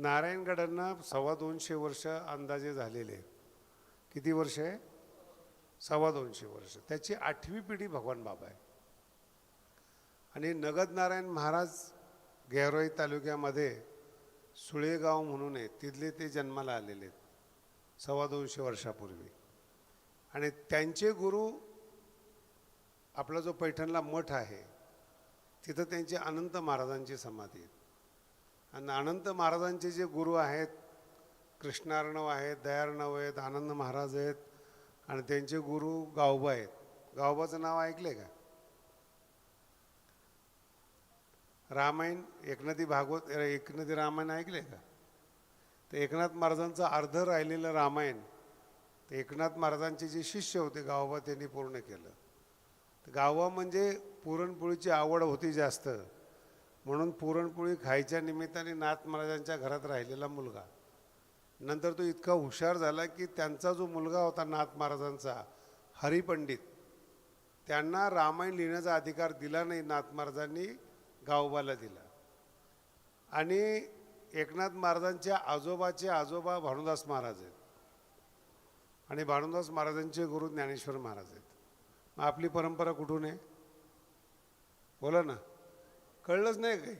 नारायणगडांना सव्वा दोनशे वर्ष अंदाजे झालेले आहेत. किती वर्ष आहे? सव्वा दोनशे वर्ष. त्याची आठवी पिढी भगवान बाबा आहे. आणि नगद नारायण महाराज गेहरोई तालुक्यामध्ये सुळेगाव म्हणून आहे. तिथले ते जन्माला आलेले आहेत. सव्वा दोनशे वर्षापूर्वी. आणि त्यांचे गुरु आपला जो पैठणला मठ आहे तिथं त्यांची अनंत महाराजांची समाधी आहे. आणि अनंत महाराजांचे जे गुरु आहेत कृष्णार्णव आहेत दयार्णव आहेत आनंद महाराज आहेत आणि त्यांचे गुरु गावबा आहेत. गावबाचं नाव ऐकले का? रामायण एकनाथी भागवत एकनाथी रामायण ऐकले का? तर एकनाथ महाराजांचं अर्ध राहिलेलं रामायण ते एकनाथ महाराजांचे जे शिष्य होते गावबा त्यांनी पूर्ण केलं. तर गावबा म्हणजे पुरणपोळीची आवड होती जास्त. म्हणून पुरणपोळी खायच्या निमित्ताने नाथ महाराजांच्या घरात राहिलेला मुलगा. नंतर तो इतका हुशार झाला की त्यांचा जो मुलगा होता नाथ महाराजांचा हरिपंडित त्यांना रामायण लिहिण्याचा अधिकार दिला नाही नाथ महाराजांनी गावबाला दिला. आणि एकनाथ महाराजांच्या आजोबाचे आजोबा भानुदास महाराज आहेत. आणि भानुदास महाराजांचे गुरु ज्ञानेश्वर महाराज आहेत. मग आपली परंपरा कुठून आहे? बोला ना. कळलंच नाही काही.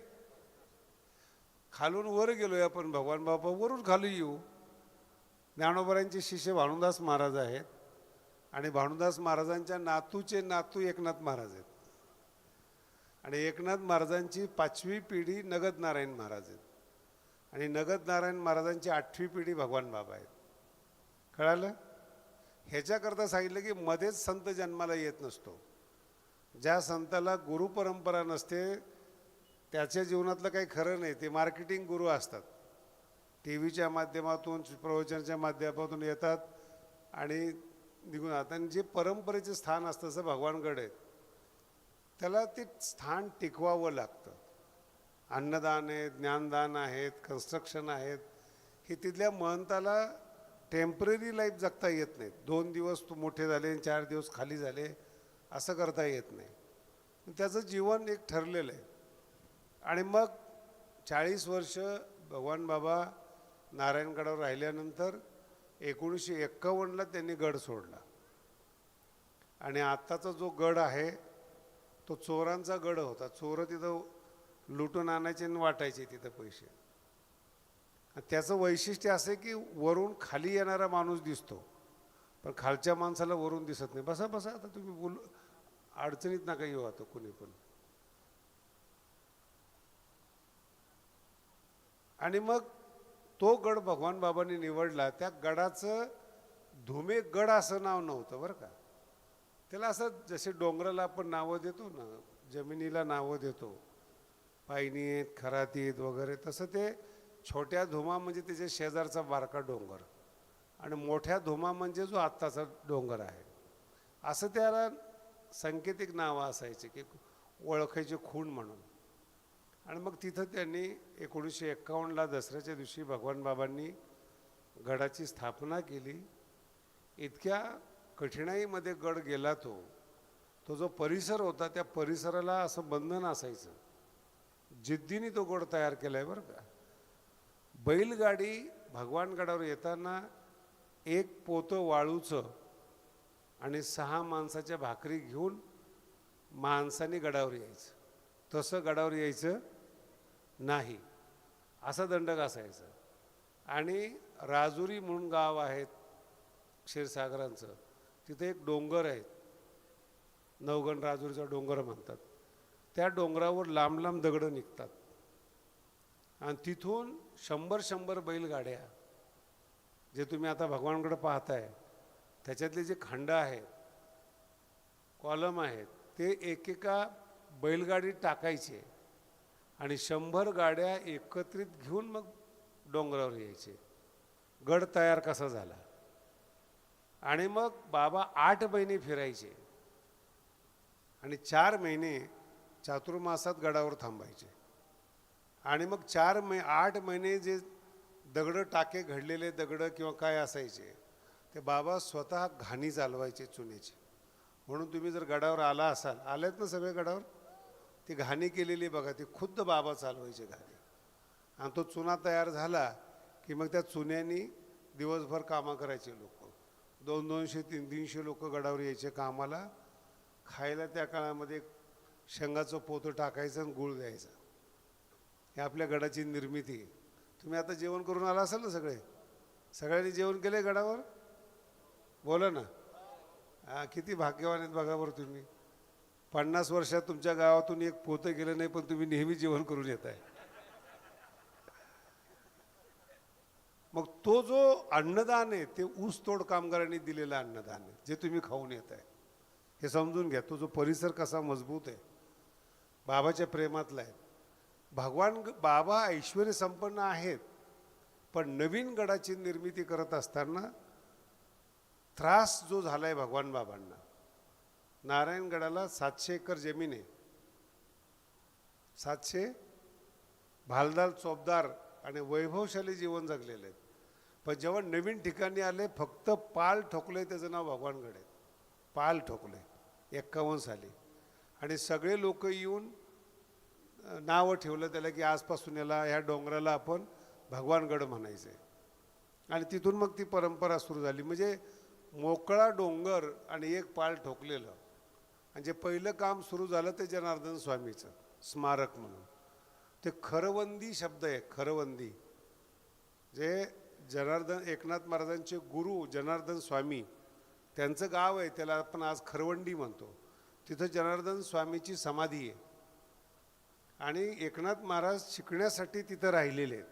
खालून वर गेलोय आपण भगवान बाबा वरून खाली येऊ. ज्ञानोबरांचे शिष्य भानुदास महाराज आहेत आणि भानुदास महाराजांच्या नातूचे नातू एकनाथ महाराज आहेत. आणि एकनाथ महाराजांची पाचवी पिढी नगद नारायण महाराज आहेत. आणि नगद नारायण महाराजांची आठवी पिढी भगवान बाबा आहेत. कळालं? ह्याच्याकरता सांगितलं की मध्येच संत जन्माला येत नसतो. ज्या संताला गुरुपरंपरा नसते त्याच्या जीवनातलं काही खरं नाही ते मार्केटिंग गुरु असतात. टी व्हीच्या माध्यमातून प्रवचनाच्या माध्यमातून येतात आणि निघून जातात. आणि जे परंपरेचे स्थान असतं जसं भगवानगड आहे त्याला ते स्थान टिकवावं लागतं. अन्नदान आहे ज्ञानदान आहेत कन्स्ट्रक्शन आहेत हे तिथल्या महंताला टेंपररी लाईफ जगता येत नाही. दोन दिवस तू मोठे झाले आणि चार दिवस खाली झाले असं करता येत नाही. त्याचं जीवन एक ठरलेलं आहे. आणि मग चाळीस वर्ष भगवान बाबा नारायणगडावर राहिल्यानंतर एकोणीसशे एक्कावन्नला त्यांनी गड सोडला. आणि आत्ताचा जो गड आहे तो चोरांचा गड होता. चोरं तिथं लुटून आणायचे आणि वाटायचे तिथं पैसे. आणि त्याचं वैशिष्ट्य असं की वरून खाली येणारा माणूस दिसतो पण खालच्या माणसाला वरून दिसत नाही. बसा बसा आता तुम्ही बोल. अडचणीत नका येऊ आता कुणी पण. आणि मग तो गड भगवान बाबांनी निवडला. त्या गडाचं धुमे गड असं नाव नव्हतं बरं का. त्याला असं जसे डोंगराला आपण नावं देतो ना जमिनीला नावं देतो. पायनीत खरातीत वगैरे तसं ते छोट्या धुमा म्हणजे त्याच्या शेजारचा बारका डोंगर. आणि मोठ्या धुमा म्हणजे जो आत्ताचा डोंगर आहे. असं त्याला सांकेतिक नावं असायचे की ओळखायचे खूण म्हणून. आणि मग तिथं त्यांनी एकोणीसशे एक्कावन्नला दसऱ्याच्या दिवशी भगवान बाबांनी गडाची स्थापना केली. इतक्या कठीणाईमध्ये गड गेला तो तो जो परिसर होता त्या परिसराला असं बंधन असायचं. जिद्दीने तो गड तयार केला आहे बरं का. बैलगाडी भगवानगडावर येताना एक पोतं वाळूचं आणि सहा माणसाच्या भाकरी घेऊन माणसाने गडावर यायचं. तसं गडावर यायचं नाही. असा दंडक असायचं आणि राजुरी म्हणून गाव आहेत क्षीरसागरांचं तिथे एक डोंगर आहे. नवगण राजुरीचा डोंगर म्हणतात. त्या डोंगरावर लांब लांब दगडं निघतात. आणि तिथून शंभर शंभर बैलगाड्या जे तुम्ही आता भगवानकडे पाहताय त्याच्यातले जे खंड आहेत कॉलम आहेत ते एकेका बैलगाडी टाकायचे आणि शंभर गाड्या एकत्रित घेऊन मग डोंगरावर यायचे. गड तयार कसा झाला? आणि मग बाबा आठ महिने फिरायचे आणि चार महिने चातुर्मासात गडावर थांबायचे. आणि मग चार मै आठ महिने जे दगडं टाके घडलेले दगडं किंवा काय असायचे ते बाबा स्वतः घाणी चालवायचे चुनेचे. म्हणून तुम्ही जर गडावर आला असाल आलेत ना सगळे गडावर? ती घाणी केलेली बघा ती खुद्द बाबा चालवायचे घाणी. आणि तो चुना तयार झाला की मग त्या चुन्यानी दिवसभर कामं करायचे लोक. दोन दोनशे तीन तीनशे लोक गडावर यायचे कामाला. खायला त्या काळामध्ये शेंगाचं पोतं टाकायचं आणि गुळ द्यायचा. हे आपल्या गडाची निर्मिती तुम्ही आता जेवण करून आला असाल ना सगळे? सगळ्यांनी जेवण केले गडावर? बोला ना. किती भाग्यवान आहेत बघा बरं तुम्ही. पन्नास वर्षात तुमच्या गावातून एक पोतं गेलं नाही पण तुम्ही नेहमी जेवण करून येत आहे मग तो जो अन्नदान आहे ते ऊसतोड कामगारांनी दिलेलं अन्नदान आहे जे तुम्ही खाऊन येत आहे हे समजून घ्या तो जो परिसर कसा मजबूत आहे बाबाच्या प्रेमातला आहे. भगवान ग- बाबा ऐश्वर संपन्न आहेत पण नवीन गडाची निर्मिती करत असताना त्रास जो झाला आहे भगवान बाबांना नारायणगडाला सातशे एकर जमीन आहे. सातशे भालदार चोपदार आणि वैभवशाली जीवन जगलेले आहेत. पण जेव्हा नवीन ठिकाणी आले फक्त पाल ठोकले त्याचं नाव भगवानगड आहे. पाल ठोकले एक्कावन्न साली. आणि सगळे लोक येऊन नावं ठेवलं त्याला की आजपासून याला ह्या डोंगराला आपण भगवानगड म्हणायचे आणि तिथून मग ती परंपरा सुरू झाली. म्हणजे मोकळा डोंगर आणि एक पाल ठोकलेलं. आणि जे पहिलं काम सुरू झालं ते जनार्दन स्वामीचं स्मारक म्हणून. ते खरवंदी शब्द आहे खरवंदी. जे जनार्दन एकनाथ महाराजांचे गुरु जनार्दन स्वामी त्यांचं गाव आहे त्याला आपण आज खरवंडी म्हणतो. तिथं जनार्दन स्वामीची समाधी आहे. आणि एकनाथ महाराज शिकण्यासाठी तिथं राहिलेले आहेत.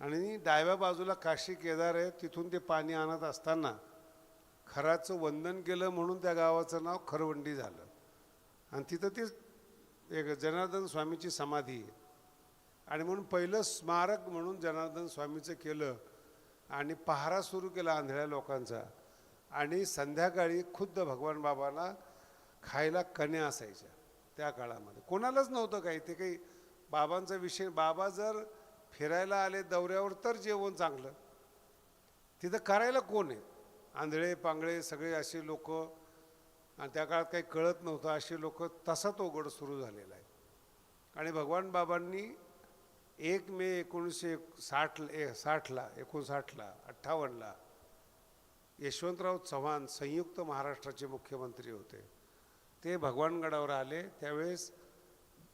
आणि डाव्या बाजूला काशी केदार आहे तिथून ते पाणी आणत असताना खराचं वंदन केलं म्हणून त्या गावाचं नाव खरवंडी झालं. आणि तिथं ते एक जनार्दन स्वामीची समाधी आहे. आणि म्हणून पहिलं स्मारक म्हणून जनार्दन स्वामीचं केलं आणि पहारा सुरू केला आंधळ्या लोकांचा. आणि संध्याकाळी खुद्द भगवान बाबाला खायला कण्या असायच्या त्या काळामध्ये. कोणालाच नव्हतं काही ते काही बाबांचा विषय बाबा जर फिरायला आले दौऱ्यावर तर जेवण चांगलं. तिथं करायला कोण आहे? आंधळे पांगळे सगळे असे लोक आणि त्या काळात काही कळत नव्हतं असे लोक तसा तो गड सुरू झालेला आहे. आणि भगवान बाबांनी एक मे एकोणीसशे साठ ए साठला एकोणसाठला अठ्ठावन्नला यशवंतराव चव्हाण संयुक्त महाराष्ट्राचे मुख्यमंत्री होते. ते भगवानगडावर आले. त्यावेळेस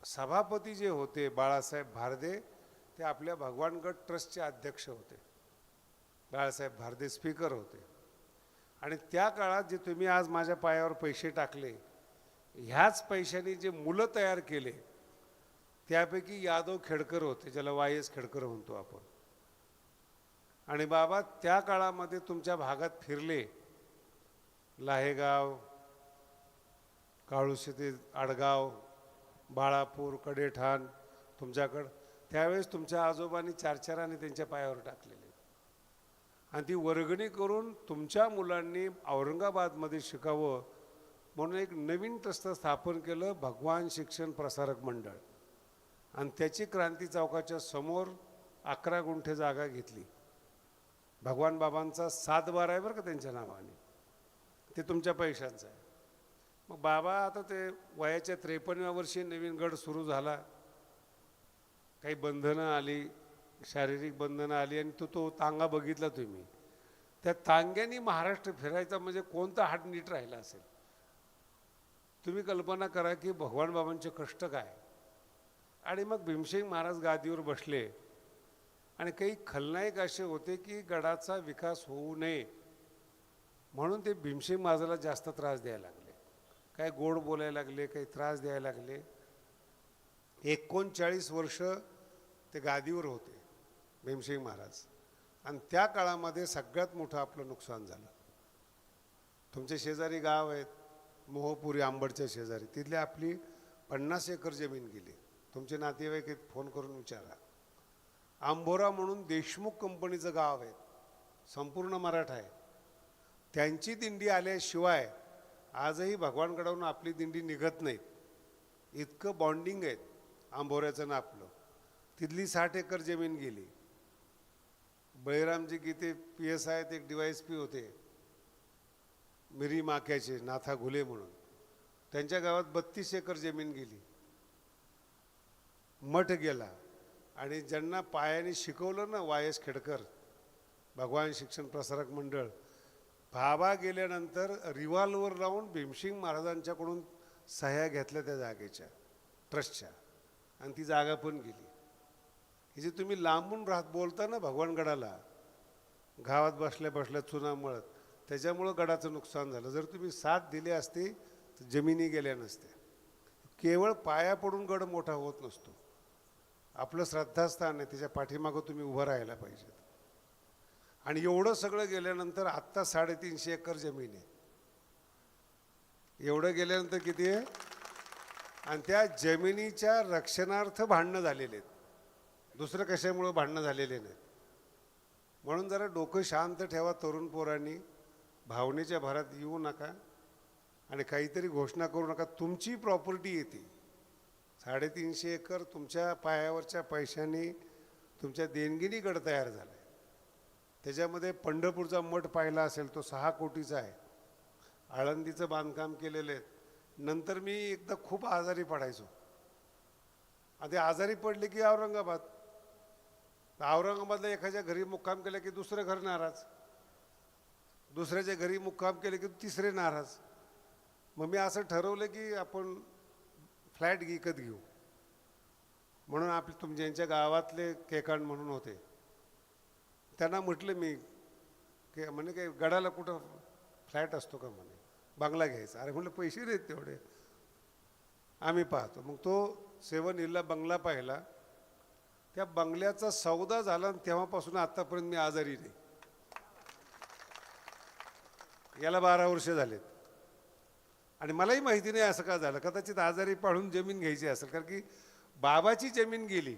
सभापती जे होते बाळासाहेब भारदे ते आपल्या भगवानगड ट्रस्टचे अध्यक्ष होते. बाळासाहेब भारदे स्पीकर होते. आणि त्या काळात जे तुम्ही आज माझ्या पायावर पैसे टाकले ह्याच पैशांनी जे मुलं तयार केले त्यापैकी यादव खेडकर होते ज्याला वाय एस खेडकर म्हणतो आपण. आणि बाबा त्या काळामध्ये तुमच्या भागात फिरले लाहेगाव काळूशेती ते आडगाव बाळापूर कडेठाण तुमच्याकडं त्यावेळेस तुमच्या आजोबांनी चार चाराने त्यांच्या पायावर टाकलेले. आणि ती वर्गणी करून तुमच्या मुलांनी औरंगाबादमध्ये शिकावं म्हणून एक नवीन ट्रस्ट स्थापन केलं भगवान शिक्षण प्रसारक मंडळ. आणि त्याची क्रांती चौकाच्या समोर अकरा गुंठे जागा घेतली. भगवान बाबांचा सात बार आहे बरं का त्यांच्या नावाने. ते तुमच्या पैशांचं आहे. मग बाबा आता ते वयाच्या त्रेपन्नव्या वर्षी नवीन गड सुरू झाला. काही बंधनं आली. शारीरिक बंधनं आली आणि तो तो तांगा बघितला तुम्ही. त्या तांग्यानी महाराष्ट्र फिरायचा म्हणजे कोणता हात नीट राहिला असेल? तुम्ही कल्पना करा की भगवान बाबांचे कष्ट काय? आणि मग भीमसेन महाराज गादीवर बसले. आणि काही खलनायक असे होते की गडाचा विकास होऊ नये म्हणून ते भीमसेन महाराजाला जास्त त्रास द्यायला लागले. काही गोड बोलायला लागले काही त्रास द्यायला लागले. एकोणचाळीस वर्ष ते गादीवर होते. भीमसिंग महाराज. आणि त्या काळामध्ये सगळ्यात मोठं आपलं नुकसान झालं. तुमचे शेजारी गाव आहेत मोहपुरी आंबडच्या शेजारी तिथली आपली पन्नास एकर जमीन गेली. तुमचे नातेवाईक आहेत फोन करून विचारा. आंबोरा म्हणून देशमुख कंपनीचं गाव आहे संपूर्ण मराठा आहे. त्यांची दिंडी आल्याशिवाय आजही भगवानकडून आपली दिंडी निघत नाहीत. इतकं बॉन्डिंग आहेत आंबोऱ्याचं ना आपलं. तिथली साठ एकर जमीन गेली. बळीरामजी गीते पी एस आयत एक डिवायस पी होते. मिरी माक्याचे नाथा घुले म्हणून. त्यांच्या गावात बत्तीस एकर जमीन गेली. मठ गेला. आणि ज्यांना पायाने शिकवलं ना वाय एस खेडकर भगवान शिक्षण प्रसारक मंडळ भाबा गेल्यानंतर रिव्हॉल्वर लावून भीमसिंग महाराजांच्याकडून सह्या घेतल्या त्या जागेच्या ट्रस्टच्या. आणि ती जागा पण गेली. हे जे तुम्ही लांबून राहत बोलता ना भगवानगडाला गावात बसल्या बसल्या चुना मळत त्याच्यामुळं गडाचं नुकसान झालं. जर तुम्ही साथ दिली असती तर जमिनी गेल्या नसत्या. केवळ पाया पडून गड मोठा होत नसतो. आपलं श्रद्धास्थान आहे त्याच्या पाठीमागं तुम्ही उभं राहायला पाहिजेत आणि एवढं सगळं गेल्यानंतर आत्ता साडेतीनशे एकर जमीन आहे. एवढं गेल्यानंतर किती आहे? आणि त्या जमिनीच्या रक्षणार्थ भांडणं झालेले आहेत. दुसरं कशामुळं भांडणं झालेले नाहीत? म्हणून जरा डोकं शांत ठेवा तरुण पोरांनी. भावनेच्या भरात येऊ नका आणि काहीतरी घोषणा करू नका. तुमची प्रॉपर्टी येते. साडेतीनशे एकर तुमच्या पायावरच्या पैशाने तुमच्या देणगीनी गड तयार झाला आहे त्याच्यामध्ये पंढरपूरचा मठ पाहिला असेल तो सहा कोटीचा आहे. आळंदीचं बांधकाम केलेलं आहे. नंतर मी एकदा खूप आजारी पडायचो. आणि आजारी पडले की औरंगाबाद. औरंगाबादला एखाद्या घरी मुक्काम केला की दुसरं घर नाराज. दुसऱ्याच्या घरी मुक्काम केले की तिसरे नाराज. मग मी असं ठरवलं की आपण फ्लॅट विकत घेऊ. म्हणून आपले तुमच्या गावातले केकांड म्हणून होते. त्यांना म्हटलं मी की म्हणे काय गडाला कुठं फ्लॅट असतो का म्हणे? बंगला घ्यायचा. अरे म्हटलं पैसे नाहीत तेवढे. आम्ही पाहतो. मग तो सेवन हिलला बंगला पाहिला. त्या बंगल्याचा सौदा झाला आणि तेव्हापासून आत्तापर्यंत मी आजारी नाही. याला बारा वर्ष झालेत. आणि मलाही माहिती नाही असं का झालं. कदाचित आजारी पाळून जमीन घ्यायची असेल. कारण की बाबाची जमीन गेली.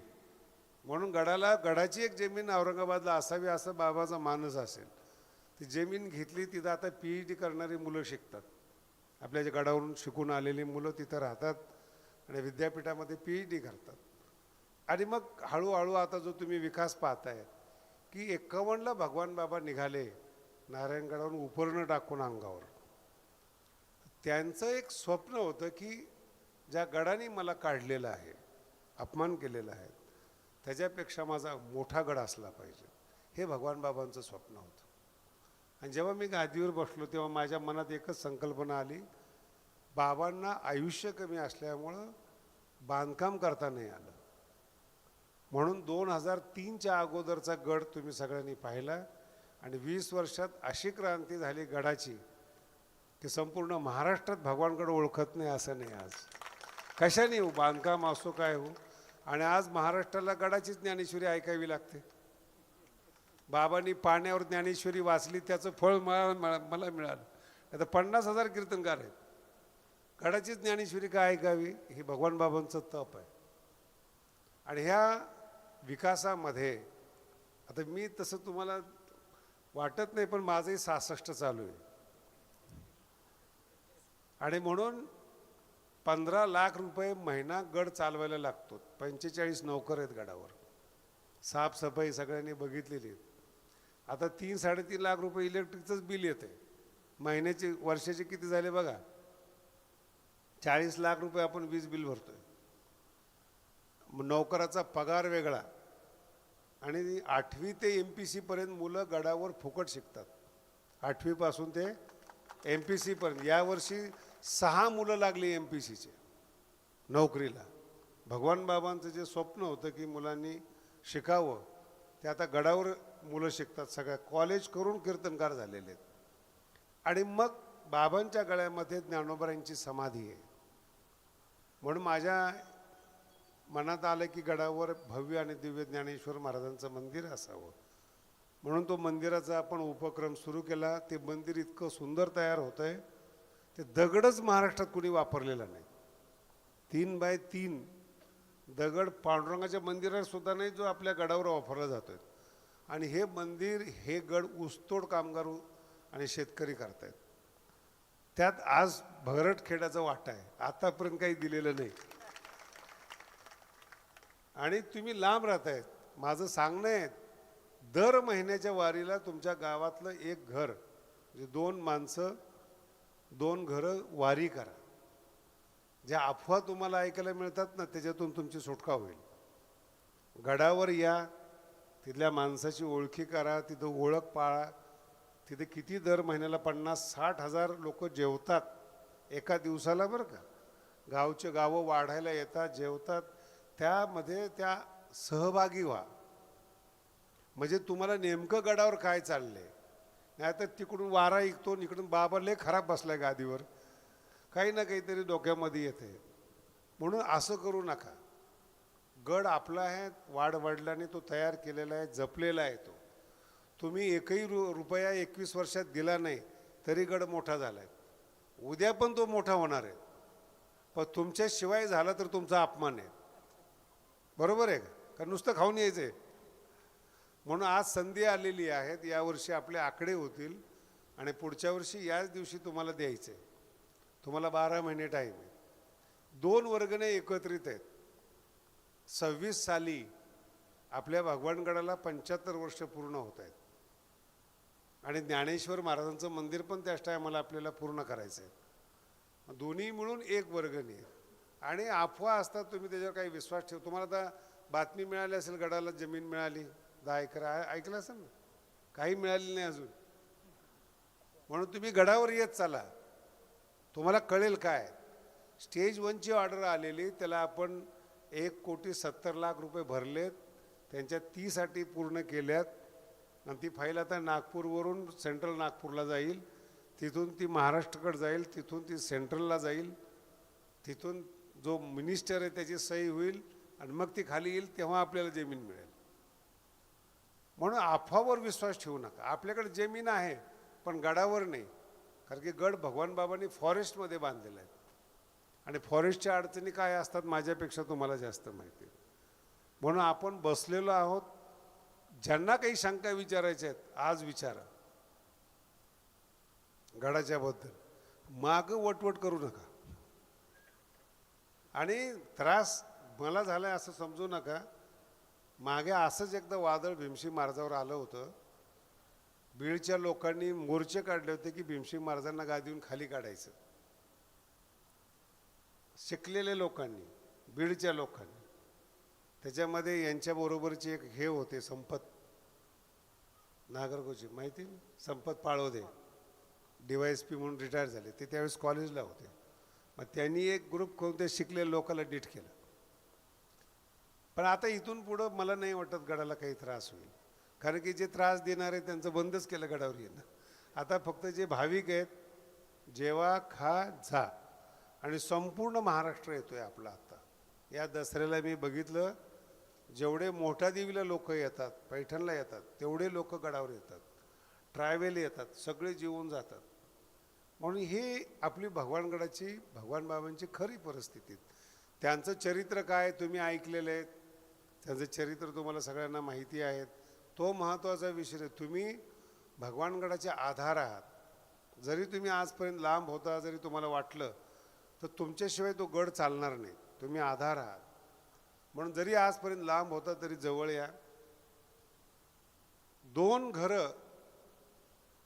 म्हणून गडाला गडाची एक जमीन औरंगाबादला असावी असं बाबाचा मानस असेल. ती जमीन घेतली तिथं आता पी एच डी करणारी मुलं शिकतात. आपल्या गडावरून शिकून आलेली मुलं तिथं राहतात. आणि विद्यापीठामध्ये पी एच डी करतात. आणि मग हळूहळू आता जो तुम्ही विकास पाहताय की एक्कावन्नला भगवान बाबा निघाले नारायणगडावरून उपरणं टाकून अंगावर. त्यांचं एक स्वप्न होतं की ज्या गडाने मला काढलेलं आहे अपमान केलेला आहे त्याच्यापेक्षा माझा मोठा गड असला पाहिजे. हे भगवान बाबांचं स्वप्न होतं. आणि जेव्हा मी गादीवर बसलो तेव्हा माझ्या मनात एकच संकल्पना आली बाबांना आयुष्य कमी असल्यामुळं बांधकाम करता नाही आलं. म्हणून दोन हजार तीनच्या अगोदरचा गड तुम्ही सगळ्यांनी पाहिला आणि वीस वर्षात अशी क्रांती झाली गडाची की संपूर्ण महाराष्ट्रात भगवानकडे ओळखत नाही असं नाही आज. कशाने हो? बांधकाम असो काय हो? आणि आज महाराष्ट्राला गडाचीच ज्ञानेश्वरी ऐकावी लागते. बाबांनी पाण्यावर ज्ञानेश्वरी वाचली त्याचं फळ मला मला- मिळालं. आता पन्नास हजार कीर्तनकार आहेत. गडाचीच ज्ञानेश्वरी काय ऐकावी? हे भगवान बाबांचं तप आहे. आणि ह्या विकासामध्ये आता मी तसं तुम्हाला वाटत नाही पण माझंही सहासष्ट चालू आहे. आणि म्हणून पंधरा लाख रुपये महिना गड चालवायला लागतो. पंचेचाळीस नोकर आहेत गडावर. साफसफाई सगळ्यांनी बघितलेली आता तीन साडेतीन लाख रुपये इलेक्ट्रिकचंच बिल येते महिन्याचे वर्षाचे किती झाले बघा? चाळीस लाख रुपये आपण वीज बिल भरतोय. नोकराचा पगार वेगळा. आणि आठवी ते एम पी सीपर्यंत मुलं गडावर फुकट शिकतात. आठवीपासून ते एम पी सीपर्यंत यावर्षी सहा मुलं लागली एम पी सीचे नोकरीला. भगवान बाबांचं जे स्वप्न होतं की मुलांनी शिकावं ते आता गडावर मुलं शिकतात. सगळ्या कॉलेज करून कीर्तनकार झालेले आहेत. आणि मग बाबांच्या गळ्यामध्ये ज्ञानोबरांची समाधी आहे. म्हणून माझ्या मनात आलं की गडावर भव्य आणि दिव्य ज्ञानेश्वर महाराजांचं मंदिर असावं. म्हणून तो मंदिराचा आपण उपक्रम सुरू केला. ते मंदिर इतकं सुंदर तयार होतं आहे ते दगडच महाराष्ट्रात कुणी वापरलेला नाही. तीन बाय तीन दगड पांडुरंगाच्या मंदिरात सुद्धा नाही जो आपल्या गडावर वापरला जातो आहे आणि हे मंदिर हे गड ऊसतोड कामगार आणि शेतकरी करतायत. त्यात आज भरट खेड्याचा वाटा आहे. आतापर्यंत काही दिलेलं नाही. आणि तुम्ही लांब राहत आहेत माझं सांगणं आहे दर महिन्याच्या वारीला तुमच्या गावातलं एक घर म्हणजे दोन माणसं दोन घरं वारी करा. ज्या अफवा तुम्हाला ऐकायला मिळतात ना त्याच्यातून तुमची सुटका होईल. गडावर या तिथल्या माणसाची ओळखी करा तिथं ओळख पाळा. तिथे किती दर महिन्याला पन्नास साठ हजार लोक जेवतात एका दिवसाला बरं का. गावचे गावं वाढायला येतात जेवतात. त्यामध्ये त्या सहभागी व्हा. म्हणजे तुम्हाला नेमकं गडावर काय चाललंय? नाहीतर तिकडून वारा ऐकतो इकडून बाबा लय खराब बसलाय गादीवर. काही ना काहीतरी डोक्यामध्ये येते. म्हणून असं करू नका. गड आपला आहे वाढ वडिलांनी तो तयार केलेला आहे जपलेला आहे तो. तुम्ही एकही रु रुपया एकवीस वर्षात दिला नाही तरी गड मोठा झाला आहे उद्या पण तो मोठा होणार आहे. पण तुमच्याशिवाय झाला तर तुमचा अपमान आहे. बरोबर आहे का? नुसतं खाऊन यायचं आहे म्हणून आज संधी आलेली आहेत यावर्षी आपले आकडे होतील आणि पुढच्या वर्षी याच दिवशी तुम्हाला द्यायचे. तुम्हाला बारा महिने टाईम आहे. दोन वर्गणे एकत्रित आहेत. सव्वीस साली आपल्या भगवानगडाला पंच्याहत्तर वर्ष पूर्ण होत आहेत. आणि ज्ञानेश्वर महाराजांचं मंदिर पण त्याच टायमाला आपल्याला पूर्ण करायचं आहे दोन्ही मिळून एक वर्गणी आहे. आणि अफवा असतात तुम्ही त्याच्यावर काही विश्वास ठेव. तुम्हाला आता बातमी मिळाली असेल गडाला जमीन मिळाली दहा एकर ऐकलं असेल ना? काही मिळाली नाही अजून. म्हणून तुम्ही गडावर येत चाला. तुम्हाला कळेल काय? स्टेज वनची ऑर्डर आलेली त्याला आपण एक कोटी सत्तर लाख रुपये भरलेत त्यांच्या तीसाठी पूर्ण केल्यात. आणि ती फाईल आता नागपूरवरून सेंट्रल नागपूरला जाईल. तिथून ती महाराष्ट्रकडे जाईल तिथून ती सेंट्रलला जाईल तिथून जो मिनिस्टर आहे त्याची सही होईल आणि मग ती खाली येईल तेव्हा आपल्याला जमीन मिळेल. म्हणून अफवावर विश्वास ठेवू नका. आपल्याकडे जमीन आहे पण गडावर नाही. कारण की गड भगवान बाबांनी फॉरेस्टमध्ये बांधलेला आहे. आणि फॉरेस्टच्या अडचणी काय असतात माझ्यापेक्षा तुम्हाला जास्त माहिती आहे. म्हणून आपण बसलेलो आहोत. ज्यांना काही शंका विचारायच्या आहेत आज विचारा. गडाच्याबद्दल माग वटवट करू नका. आणि त्रास मला झालाय असं समजू नका. मागे असंच एकदा वादळ भीमशी महाराजावर आलं होतं. बीडच्या लोकांनी मोर्चे काढले होते की भीमशी महाराजांना गादीहून खाली काढायचं. शिकलेले लोकांनी बीडच्या लोकांनी. त्याच्यामध्ये यांच्याबरोबरचे एक हे होते संपत. नागरकोची माहिती? Sampat Palode. D Y S P म्हणून रिटायर झाले. ते त्यावेळेस कॉलेजला होते. मग त्यांनी एक ग्रुप करून ते शिकलेल्या लोकांना डीट केलं. पण आता इथून पुढं मला नाही वाटत गडाला काही त्रास होईल. कारण की जे त्रास देणारे त्यांचं बंदच केलं गडावर येणं. आता फक्त जे भाविक आहेत जेव्हा खा जा आणि संपूर्ण महाराष्ट्र येतोय आपला आता. या दसऱ्याला मी बघितलं जेवढे मोठ्या देवीला लोक येतात पैठणला येतात तेवढे लोक गडावर येतात. ट्रॅव्हल येतात सगळे जेवून जातात. म्हणून ही आपली भगवानगडाची भगवान बाबांची खरी परिस्थिती. त्यांचं चरित्र काय तुम्ही ऐकलेलं आहे त्यांचं चरित्र तुम्हाला सगळ्यांना माहिती आहे तो महत्त्वाचा विषय आहे. तुम्ही भगवानगडाचे आधार आहात. जरी तुम्ही आजपर्यंत लांब होता जरी तुम्हाला वाटलं तर तुमच्याशिवाय तो गड चालणार नाही. तुम्ही आधार आहात. म्हणून जरी आजपर्यंत लांब होता तरी जवळ या. दोन घरं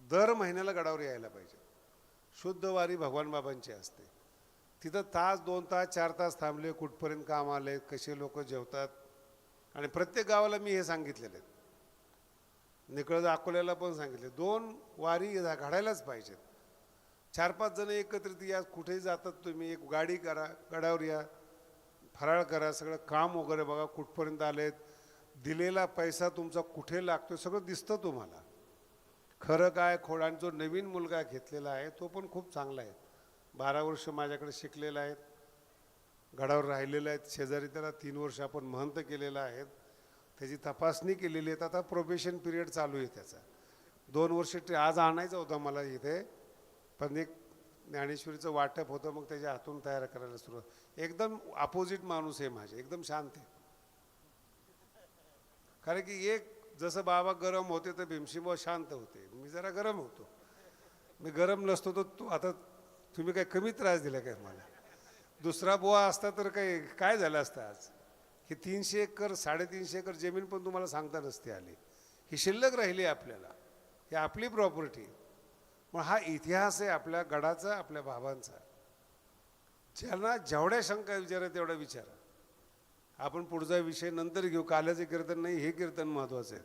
दर महिन्याला गडावर यायला पाहिजे. शुद्ध वारी भगवान बाबांची असते. तिथं तास दोन तास चार तास थांबले कुठपर्यंत काम आले कसे लोक जेवतात. आणि प्रत्येक गावाला मी हे सांगितलेले आहेत निकळत अकोल्याला पण सांगितले दोन वारी घडायलाच पाहिजेत. चार पाच जण एकत्रित या कुठेही जातात तुम्ही एक गाडी करा गडावर या फराळ करा सगळं काम वगैरे बघा कुठपर्यंत आलेत. दिलेला पैसा तुमचा कुठे लागतो सगळं दिसतं तुम्हाला. खरं काय खोडान जो नवीन मुलगा घेतलेला आहे तो पण खूप चांगला आहे. बारा वर्ष माझ्याकडे शिकलेला आहेत गडावर राहिलेला आहेत शेजारी त्याला तीन वर्ष आपण महंत केलेला आहे. त्याची तपासणी केलेली आहे. आता प्रोबेशन पिरियड चालू आहे त्याचा. दोन वर्ष ते आज आणायचा होता मला इथे पण एक ज्ञानेश्वरीचं वाटप होतं मग त्याच्या हातून तयार करायला सुरुवात. एकदम अपोजिट माणूस आहे माझे. एकदम शांत आहे. कारण की एक जसं बाबा गरम होते तर भीमशिंबा शांत होते. मी जरा गरम होतो. मी गरम नसतो तर तू आता तुम्ही काय कमी त्रास दिला काय मला? दुसरा बुवा असता तर काय काय झालं असतं आज? ही तीनशे एकर साडेतीनशे एकर जमीन पण तुम्हाला सांगता नसते आली. ही शिल्लक राहिली आपल्याला. ही आपली प्रॉपर्टी मग हा इतिहास आहे आपल्या गडाचा आपल्या बाबांचा. ज्यांना जेवढ्या शंका विचारा तेवढ्या विचारा. आपण पुढचा विषय नंतर घेऊ. काल्याचे कीर्तन नाही हे कीर्तन महत्त्वाचं आहे.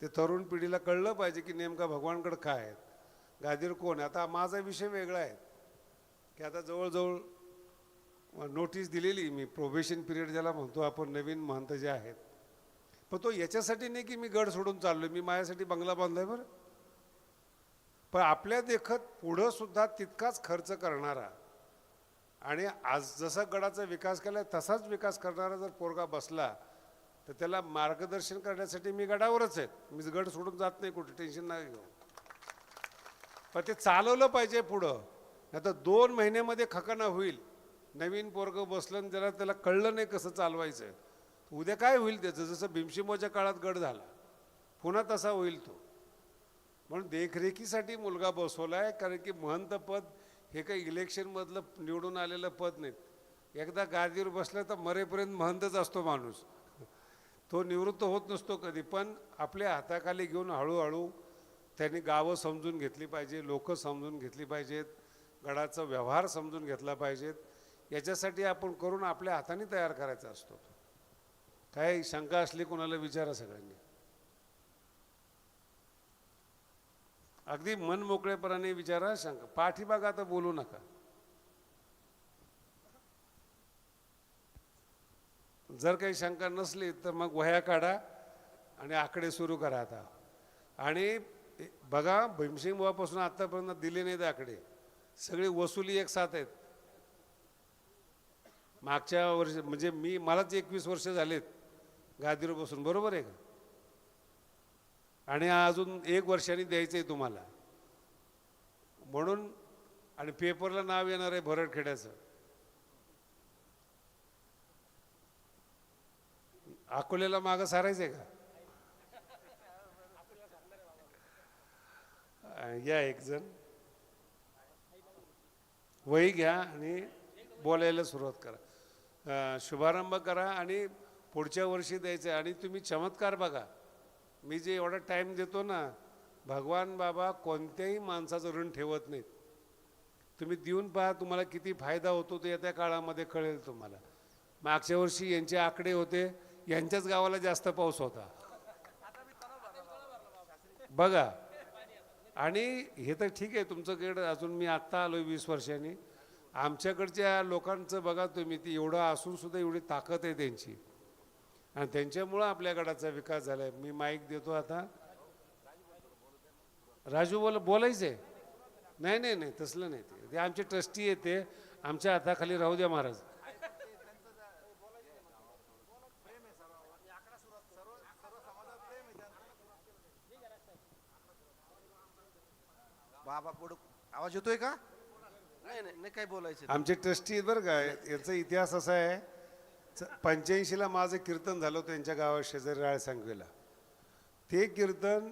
ते तरुण पिढीला कळलं पाहिजे की नेमका भगवानकडं काय आहेत गादीर कोण आहे? आता माझा विषय वेगळा आहे. की आता जवळजवळ नोटीस दिलेली मी प्रोबेशन पिरियड ज्याला म्हणतो आपण नवीन महंत जे आहेत. पण तो याच्यासाठी नाही की मी गड सोडून चाललो मी माझ्यासाठी बंगला बांधलाय बरं. पण आपल्या देखत पुढं सुद्धा तितकाच खर्च करणारा आणि आज जसा गडाचा विकास केलाय तसाच विकास करणारा जर पोरगा बसला तर त्याला मार्गदर्शन करण्यासाठी मी गडावरच आहे. मी गड सोडून जात नाही कुठे टेन्शन नाही घेऊ. पण ते चालवलं पाहिजे पुढं. नाही तर दोन महिन्यामध्ये खकाना होईल. नवीन पोरगं बसलं आणि त्याला त्याला कळलं नाही कसं चालवायचं. उद्या काय होईल त्याचं? जसं भीमशिमोच्या काळात गड झाला. पुन्हा तसा होईल तो. म्हणून देखरेखीसाठी मुलगा बसवला आहे कारण की महंतपद हे काही इलेक्शनमधलं निवडून आलेलं पद नाहीत. एकदा गादीवर बसलं तर मरेपर्यंत महंतच असतो माणूस. तो निवृत्त होत नसतो कधी पण आपल्या हाताखाली घेऊन हळूहळू त्यांनी गावं समजून घेतली पाहिजे लोकं समजून घेतली पाहिजेत गडाचा व्यवहार समजून घेतला पाहिजेत. याच्यासाठी आपण करून आपल्या हाताने तयार करायचा असतो. काही शंका असली कोणाला विचारा सगळ्यांनी. अगदी मन मोकळेपणाने विचारा शंका पाठीबाग आता बोलू नका. जर काही शंका नसली तर मग वह्या काढा आणि आकडे सुरू करा आता. आणि बघा भीमसिंग बुवापासून आतापर्यंत दिले नाहीत आकडे. सगळी वसुली एक साथ आहेत. मागच्या वर्ष म्हणजे मी मलाच एकवीस वर्ष झालेत गादीवर बसून. बरोबर आहे का? आणि अजून एक वर्षाने द्यायचं आहे तुम्हाला. म्हणून आणि पेपरला नाव येणार आहे भरडखेड्याचं. अकोल्याला मागं सारायचं आहे का? या एक जण. वही घ्या आणि बोलायला सुरुवात करा. शुभारंभ करा आणि पुढच्या वर्षी द्यायचं आहे आणि तुम्ही चमत्कार बघा. मी जे एवढा टाईम देतो ना भगवान बाबा कोणत्याही माणसाचं ऋण ठेवत नाहीत. तुम्ही देऊन पहा तुम्हाला किती फायदा होतो ते येत्या काळामध्ये कळेल तुम्हाला. मागच्या वर्षी यांचे आकडे होते यांच्याच गावाला जास्त पाऊस होता. बघा आणि हे तर ठीक आहे तुमचं गड अजून मी आत्ता आलो वीस वर्षांनी. आमच्याकडच्या लोकांचं बघा तुम्ही ती एवढं असून सुद्धा एवढी ताकद आहे त्यांची. आणि त्यांच्यामुळं आपल्या गडाचा विकास झाला आहे मी माईक देतो आता. राजू बोल बोलायचं आहे नाही नाही नाही तसलं नाही. ते ते आमचे ट्रस्टी आहे ते. आमच्या हाताखाली राहू द्या महाराज. बाबा पुढं आवाज येतोय का? नाही नाही नाही काय बोलायचं आमचे ट्रस्टी बरं का. याचा इतिहास असा आहे. पंच्याऐंशीला माझं कीर्तन झालं होतं त्यांच्या गावात शेजारी राळ सांगवेला ते कीर्तन